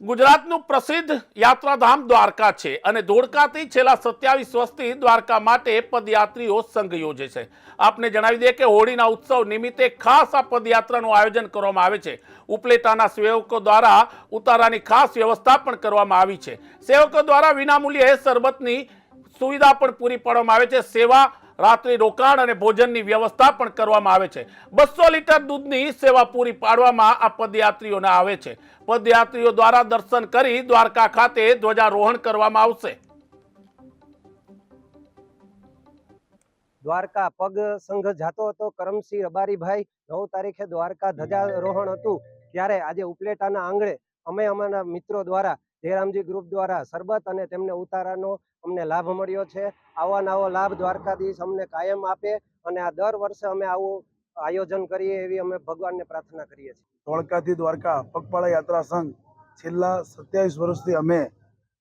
ગુજરાતનું પ્રસિદ્ધ યાત્રાધામ દ્વારકા છે અને ધોળકાથી છેલ્લા સત્યાવીસ વર્ષથી દ્વારકા માટે પદયાત્રીઓ સંઘ યોજે છે. આપને જણાવી દઈએ કે હોળીના ઉત્સવ નિમિત્તે ખાસ આ પદયાત્રાનું આયોજન કરવામાં આવે છે. ઉપલેટાના સેવકો દ્વારા ઉતારાની ખાસ વ્યવસ્થા પણ કરવામાં આવી છે. સેવકો દ્વારા વિનામૂલ્યે શરબતની સુવિધા પણ પૂરી પાડવામાં આવે છે. સેવા રાત્રિ રોકાણ અને ભોજનની વ્યવસ્થા પણ કરવામાં આવે છે. બસો લીટર દૂધની સેવા પૂરી પાડવામાં આ પદયાત્રીઓને આવે છે. પદયાત્રીઓ દ્વારા દર્શન કરી દ્વારકા ખાતે ધ્વજારોહણ કરવામાં આવશે. દ્વારકા પગ સંઘ જાતો હતો. કરમસિંહ રબારીભાઈ, નવ તારીખે દ્વારકા ધજારોહણ હતું. ત્યારે આજે ઉપલેટાના આંગણે અમે અમારા મિત્રો દ્વારા જયરામજી ગ્રુપ દ્વારા સરબત અને તેમને ઉતારાનો અમને લાભ મળ્યો છે. આવા નવો લાભ દ્વારકાધીશ અમને કાયમ આપે અને આ દર વર્ષે અમે આવું આયોજન કરીએ એવી અમે ભગવાનને પ્રાર્થના કરીએ છીએ. ધોળકાથી દ્વારકા પગપાળા યાત્રા સંઘ છેલ્લા સત્યાવીસ વર્ષથી અમે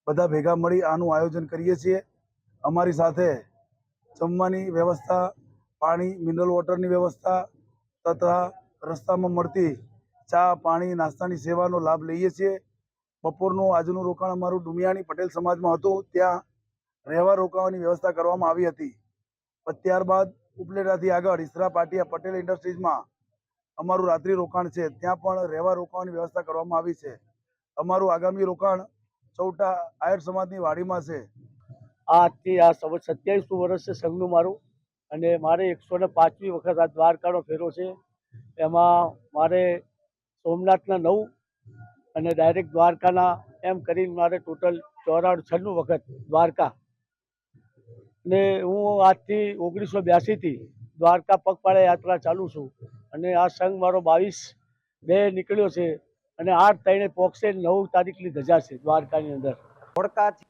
બધા ભેગા મળી આનું આયોજન કરીએ છીએ. અમારી સાથે જમવાની વ્યવસ્થા, પાણી મિનરલ વોટરની વ્યવસ્થા તથા રસ્તામાં મળતી ચા, પાણી, નાસ્તાની સેવાનો લાભ લઈએ છીએ. બપોરનું આજનું રોકાણ અમારું ડુમિયાણી પટેલ સમાજમાં હતું. ત્યાં રહેવા રોકાવાની વ્યવસ્થા કરવામાં આવી હતી. ત્યારબાદ ઉપલેટાથી આગળ ઈસરા પાટિયા પટેલ ઇન્ડસ્ટ્રીઝમાં અમારું રાત્રિ રોકાણ છે. ત્યાં પણ રહેવા રોકાવાની વ્યવસ્થા કરવામાં આવી છે. અમારું આગામી રોકાણ ચૌટા આયર સમાજની વાડીમાં છે. આજથી આ સવ સત્યાવીસમું વર્ષ છે સંઘનું મારું. અને મારે એકસો ને પાંચમી વખત આ દ્વારકાનો ફેરો છે. એમાં મારે સોમનાથના નવ અને ડાયરેક્ટ દ્વારકાના એમ કરીને મારે ટોટલ ચોરાણું છન્નું વખત દ્વારકા. ને હું આજથી ઓગણીસો બ્યાસીથી દ્વારકા પગપાળા યાત્રા ચાલુ છું અને આ સંઘ મારો બાવીસ બે નીકળ્યો છે અને આઠ ત્રણે પોક્ષે નવ તારીખની ધજા છે દ્વારકાની અંદર.